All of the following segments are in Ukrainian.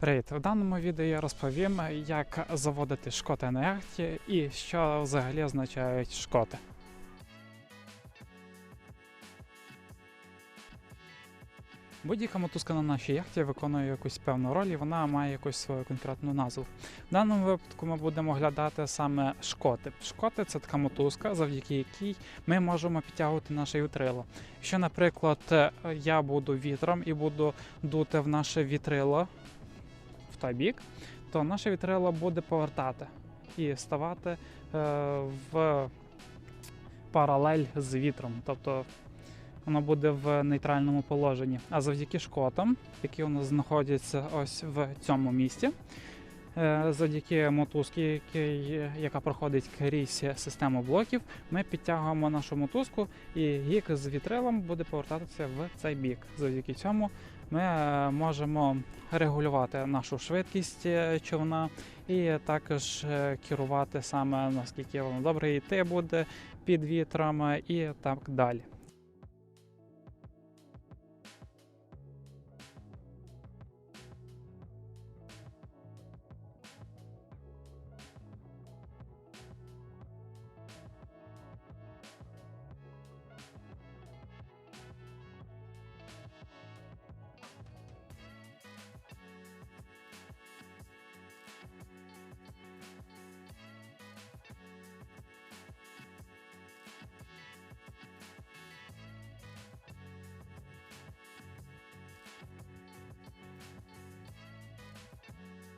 Привіт! В даному відео я розповім, як заводити шкоти на яхті і що взагалі означають шкоти. Будь-яка мотузка на нашій яхті виконує якусь певну роль і вона має якусь свою конкретну назву. В даному випадку ми будемо оглядати саме шкоти. Шкоти це така мотузка, завдяки якій ми можемо підтягувати наше вітрило. Якщо, наприклад, я буду вітром і буду дути в наше вітрило той бік, то наше вітрило буде повертати і ставати е, в паралель з вітром. Тобто воно буде в нейтральному положенні. А завдяки шкотам, які у нас знаходяться ось в цьому місці, е, завдяки мотузки, яка проходить крізь систему блоків, ми підтягуємо нашу мотузку, і гік з вітрилом буде повертатися в цей бік. Завдяки цьому ми е, можемо регулювати нашу швидкість е, човна і також е, керувати саме наскільки воно добре йти буде під вітром і так далі.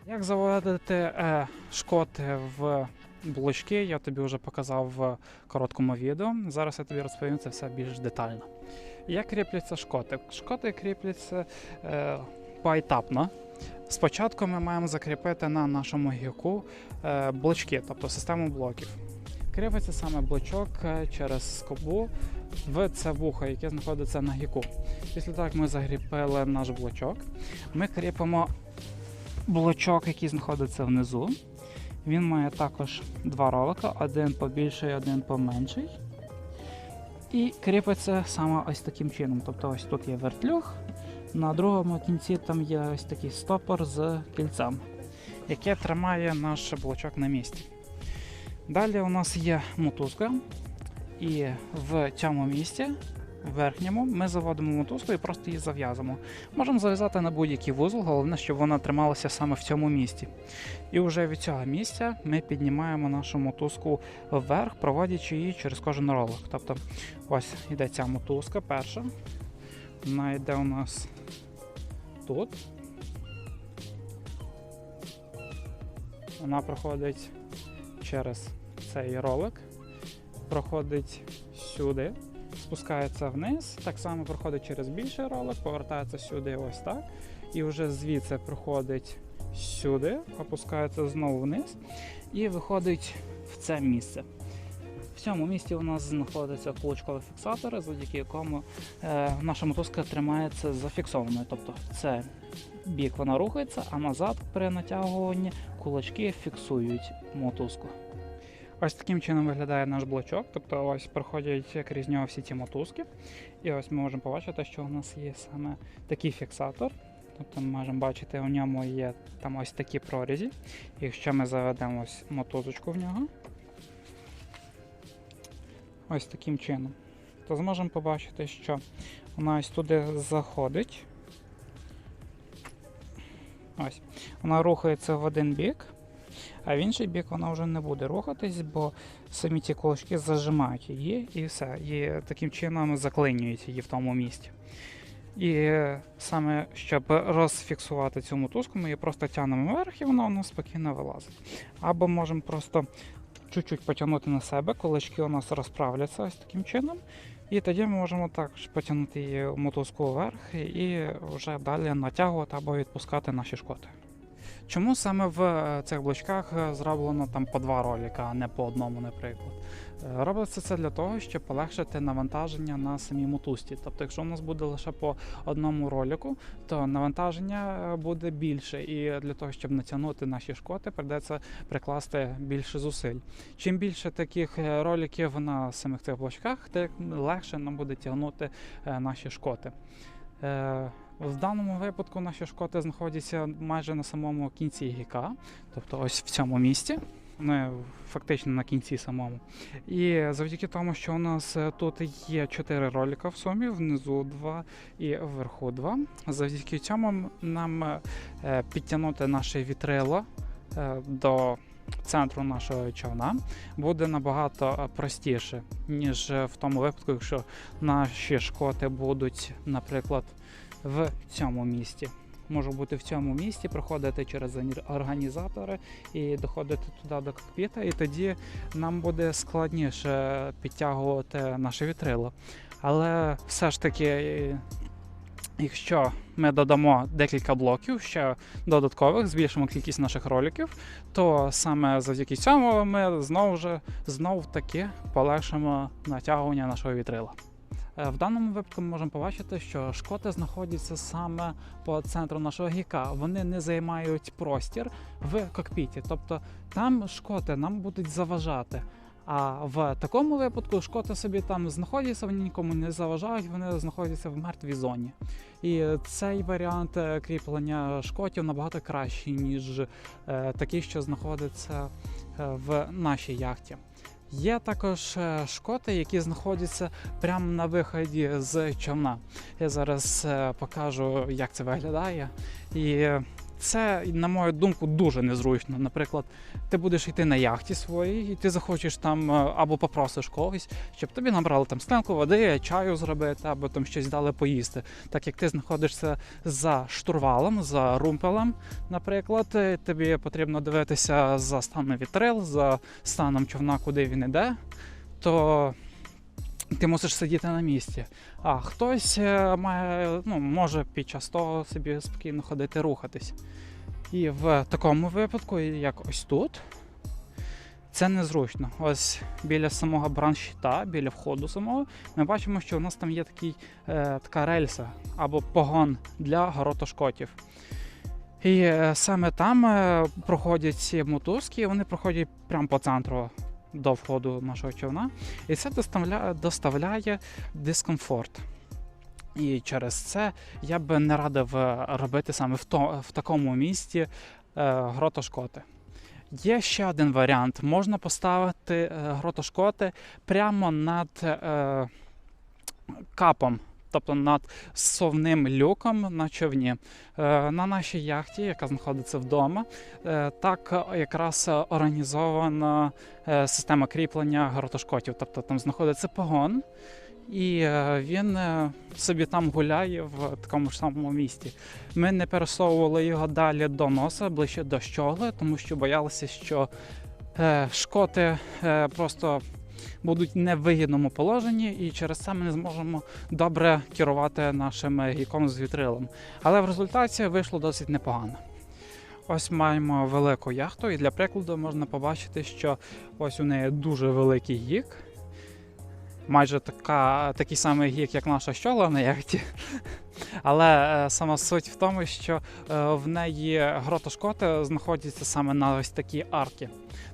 Як заводити е, шкоти в блочки, я тобі вже показав в короткому відео. Зараз я тобі розповім це все більш детально. Як кріпляться шкоти? Шкоти кріпляться е, поетапно. Спочатку ми маємо закріпити на нашому гіку е, блочки, тобто систему блоків. Кріпиться саме блочок е, через скобу в це вухо, яке знаходиться на гіку. Після того, як ми закріпили наш блочок, ми кріпимо блочок, який знаходиться внизу. Він має також два ролика, один побільший, один поменший. І кріпиться саме ось таким чином. Тобто ось тут є вертлюг, на другому кінці там є ось такий стопор з кільцем, яке тримає наш блочок на місці. Далі у нас є мотузка, і в цьому місці верхньому ми заводимо мотузку і просто її зав'язуємо. Можемо зав'язати на будь-який вузол, головне, щоб вона трималася саме в цьому місці. І вже від цього місця ми піднімаємо нашу мотузку вверх, проводячи її через кожен ролик. Тобто ось йде ця мотузка перша. Вона йде у нас тут. Вона проходить через цей ролик, проходить сюди спускається вниз, так само проходить через більший ролик, повертається сюди ось так. І вже звідси проходить сюди, опускається знову вниз і виходить в це місце. В цьому місці у нас знаходяться кулачкові фіксатори, завдяки якому е, наша мотузка тримається зафіксованою. Тобто це бік вона рухається, а назад при натягуванні кулачки фіксують мотузку. Ось таким чином виглядає наш блочок, тобто ось проходять крізь нього всі ці мотузки. І ось ми можемо побачити, що у нас є саме такий фіксатор. Тобто ми можемо бачити, у ньому є там ось такі прорізі. Якщо ми заведемо ось мотузочку в нього, ось таким чином, то зможемо побачити, що вона ось туди заходить. Ось, Вона рухається в один бік. А в інший бік вона вже не буде рухатись, бо самі ці кулачки зажимають її і все. І таким чином заклинюють її в тому місці. І саме щоб розфіксувати цю мотузку, ми її просто тягнемо вверх і вона у нас спокійно вилазить. Або можемо просто чуть-чуть потягнути на себе, кулачки у нас розправляться ось таким чином. І тоді ми можемо також потягнути її мотузку вверх і вже далі натягувати або відпускати наші шкоти. Чому саме в е, цих блочках е, зроблено там по два ролика, а не по одному, наприклад? Е, Робиться це для того, щоб полегшити навантаження на самій мотузці. Тобто, якщо у нас буде лише по одному ролику, то навантаження буде більше, і для того, щоб натягнути наші шкоти, придеться прикласти більше зусиль. Чим більше таких роликів на самих цих блочках, тим легше нам буде тягнути наші шкоти. В даному випадку наші шкоти знаходяться майже на самому кінці гіка, тобто ось в цьому місці. Вони фактично на кінці самому. І завдяки тому, що у нас е, тут є 4 ролика в сумі, внизу 2 і вверху 2. Завдяки цьому нам е, підтягнути наше вітрило е, до центру нашого човна буде набагато простіше, ніж в тому випадку, якщо наші шкоти будуть, наприклад, в цьому місті. Можу бути в цьому місті, проходити через організатори і доходити туди до кокпіта, і тоді нам буде складніше підтягувати наше вітрило. Але все ж таки, якщо ми додамо декілька блоків ще додаткових, збільшимо кількість наших роликів, то саме завдяки цьому ми знову ж знов таки полегшимо натягування нашого вітрила. Е, В даному випадку ми можемо побачити, що шкоти знаходяться саме по центру нашого гіка. Вони не займають простір в кокпіті. Тобто там шкоти нам будуть заважати. А в такому випадку шкоти собі там знаходяться, вони нікому не заважають, вони знаходяться в мертвій зоні. І цей варіант е, кріплення шкотів набагато кращий, ніж е, такий, що знаходиться е, в нашій яхті. Є також е, шкоти, які знаходяться прямо на виході з човна. Я зараз е, покажу, як це виглядає. І це, на мою думку, дуже незручно. Наприклад, ти будеш йти на яхті своїй, і ти захочеш там е, або попросиш когось, щоб тобі набрали там склянку води, чаю зробити, або там щось дали поїсти. Так як ти знаходишся за штурвалом, за румпелем, наприклад, е, тобі потрібно дивитися за станом вітрил, за станом човна, куди він іде, то ти мусиш сидіти на місці. А хтось е, має, ну, може під час того собі спокійно ходити, рухатись. І в такому випадку, як ось тут, це незручно. Ось біля самого бранщита, біля входу самого, ми бачимо, що у нас там є такий, е, така рельса або погон для горотошкотів. І е, саме там е, проходять ці мотузки, вони проходять прямо по центру до входу нашого човна. І це доставляє, доставляє дискомфорт. І через це я би не радив е, робити саме в, то, в такому місті е, гротошкоти. Є ще один варіант. Можна поставити е, гротошкоти прямо над е, капом, тобто над совним люком на човні. Е, на нашій яхті, яка знаходиться вдома, е, так якраз організована е, система кріплення гротошкотів. Тобто там знаходиться погон, і він собі там гуляє в такому ж самому місті. Ми не пересовували його далі до носа, ближче до щогли, тому що боялися, що шкоти просто будуть в вигідному положенні, і через це ми не зможемо добре керувати нашим гіком з вітрилом. Але в результаті вийшло досить непогано. Ось маємо велику яхту, і для прикладу можна побачити, що ось у неї дуже великий гік. Майже така, такий самий гік, як наша щола на яхті. Але е, сама суть в тому, що е, в неї гротошкоти знаходяться саме на ось такій арці.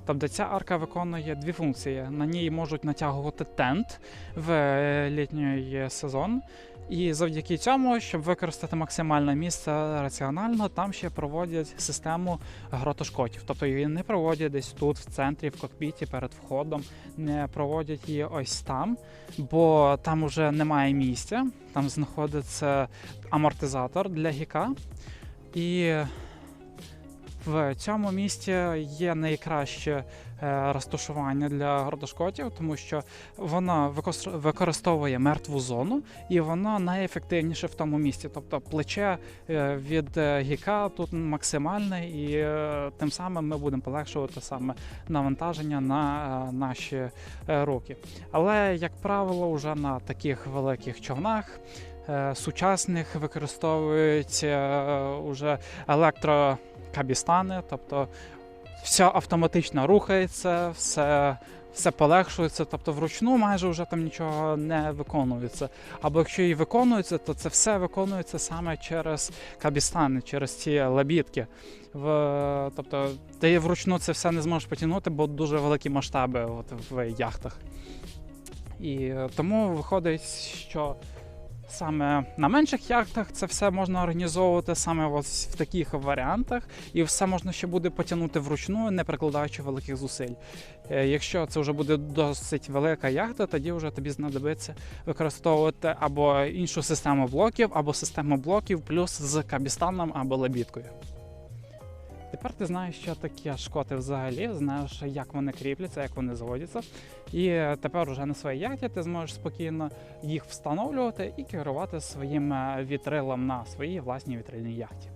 Тобто ця арка виконує дві функції. На ній можуть натягувати тент в е, літній сезон. І завдяки цьому, щоб використати максимальне місце раціонально, там ще проводять систему гротошкотів. Тобто її не проводять десь тут, в центрі, в кокпіті, перед входом, не проводять її ось там, бо там вже немає місця. Там знаходиться амортизатор для гіка. І в цьому місці є найкраще е, розташування для гротошкотів, тому що вона використовує мертву зону і вона найефективніше в тому місці. Тобто плече е, від е, гіка тут максимальне, і тим самим ми будемо полегшувати саме навантаження на наші руки. Але, як правило, вже на таких великих човнах. Сучасних використовують уже електрокабістани, тобто все автоматично рухається, все, все полегшується, тобто вручну майже вже там нічого не виконується. Або якщо і виконується, то це все виконується саме через кабістани, через ці лабітки. В, тобто ти вручну це все не зможеш потягнути, бо дуже великі масштаби от, в яхтах. І е, тому виходить, що Саме на менших яхтах це все можна організовувати саме ось в таких варіантах, і все можна ще буде потягнути вручну, не прикладаючи великих зусиль. Е, Якщо це вже буде досить велика яхта, тоді вже тобі знадобиться використовувати або іншу систему блоків, або систему блоків плюс з кабістаном або лебідкою. Тепер ти знаєш, що таке шкоти взагалі, знаєш, як вони кріпляться, як вони зводяться. І тепер уже на своїй яхті ти зможеш спокійно їх встановлювати і керувати своїм е, вітрилом на своїй власній вітрильній яхті.